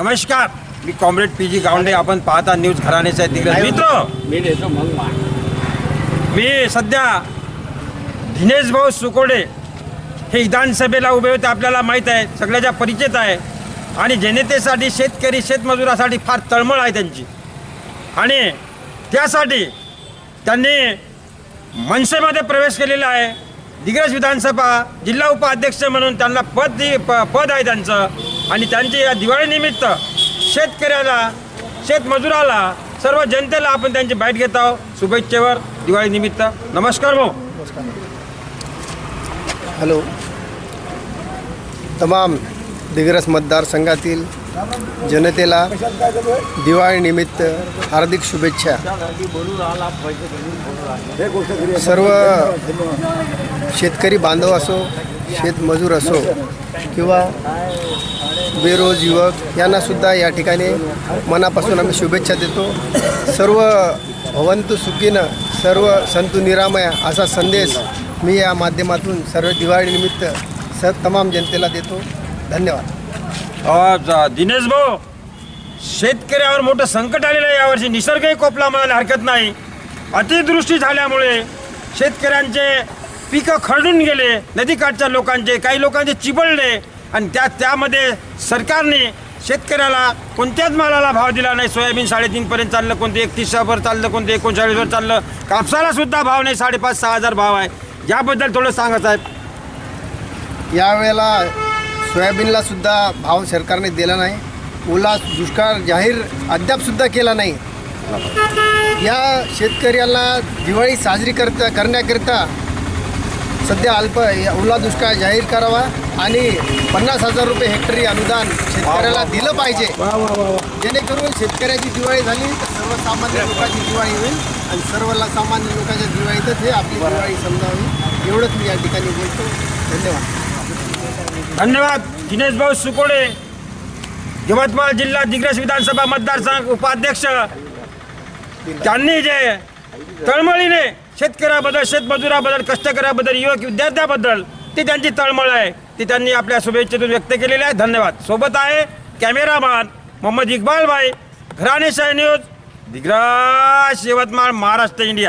नमस्कार. मी comrade P G Gawande. आपण पाहता न्यूज घराण्याचे तिकडे. मित्र! मी देतो मग मा. मी सध्या दिनेश भाऊ सुकोडे हे विधानसभेला उभे होते आपल्याला माहीत आहे. सगळ्याच्या परिचित आहे. आणि जनतेसाठी शेतकरी शेतमजुरासाठी फार तळमळ आहे त्यांची. आणि त्यासाठी त्यांनी मनसेमध्ये प्रवेश केलेला आहे. दिग्रज विधानसभा जिल्हा उपाध्यक्ष म्हणून त्यांना पद दि प पद आहे त्यांचं. आणि त्यांचे या दिवाळीनिमित्त शेतकऱ्याला शेतमजुराला सर्व जनतेला आपण त्यांची भेट घेत आहोत. शुभेच्छेवर दिवाळीनिमित्त. नमस्कार भाऊ. हॅलो. तमाम दिग्रस मतदारसंघातील जनतेला दिवाळीनिमित्त हार्दिक शुभेच्छा. सर्व शेतकरी बांधव असो शेतमजूर असो किंवा बेरोज युवक यांनासुद्धा या ठिकाणी मनापासून आम्ही शुभेच्छा देतो. सर्व भवंतु सुखीनं सर्व संतु निरामया असा संदेश मी या माध्यमातून सर्व दिवाळीनिमित्त स तमाम जनतेला देतो. धन्यवाद. अ, दिनेश भाऊ शेतकऱ्यावर मोठं संकट आलेलं आहे यावर्षी. निसर्गही कोपला म्हणायला हरकत नाही. अतिवृष्टी झाल्यामुळे शेतकऱ्यांचे पिकं खरडून गेले. नदीकाठच्या लोकांचे काही लोकांचे चिबळले. आणि त्या त्यामध्ये सरकारने शेतकऱ्याला कोणत्याच मालाला भाव दिला नाही. सोयाबीन साडेतीनपर्यंत चाललं कोणते एकतीसवर चाललं कोणते एकोणचाळीसवर चाललं. कापसाला सुद्धा भाव नाही साडेपाच सहा हजार भाव आहे. याबद्दल थोडं सांगा साहेब. यावेळेला सोयाबीनला सुद्धा भाव सरकारने दिला नाही. ओला दुष्काळ जाहीर अद्यापसुद्धा केला नाही. या शेतकऱ्याला दिवाळी साजरी करता करण्याकरिता सध्या अल्प या ओला दुष्काळ जाहीर करावा आणि पन्नास हजार रुपये हेक्टरी अनुदान शेतकऱ्याला दिलं पाहिजे. जेणेकरून शेतकऱ्याची दिवाळी झाली तर सर्वसामान्य लोकांची दिवाळी होईल आणि सर्व सामान्य लोकांच्या दिवाळीतच हे आपली दिवाळी समजावी. एवढंच मी या ठिकाणी बोलतो. धन्यवाद. धन्यवाद दिनेश भाऊ सुकोडे यवतमाळ जिल्हा दिग्रस विधानसभा मतदारसंघ उपाध्यक्ष. त्यांनी जे तळमळीने शेतकऱ्याबद्दल शेतमजुराबद्दल कष्टकऱ्याबद्दल युवक विद्यार्थ्याबद्दल ती त्यांची तळमळ आहे ती त्यांनी आपल्या शुभेच्छेतून व्यक्त केलेली आहे. धन्यवाद. सोबत आहे कॅमेरामॅन मोहम्मद इकबाल भाई घराणेशाही न्यूज दिग्रस यवतमाळ महाराष्ट्र इंडिया.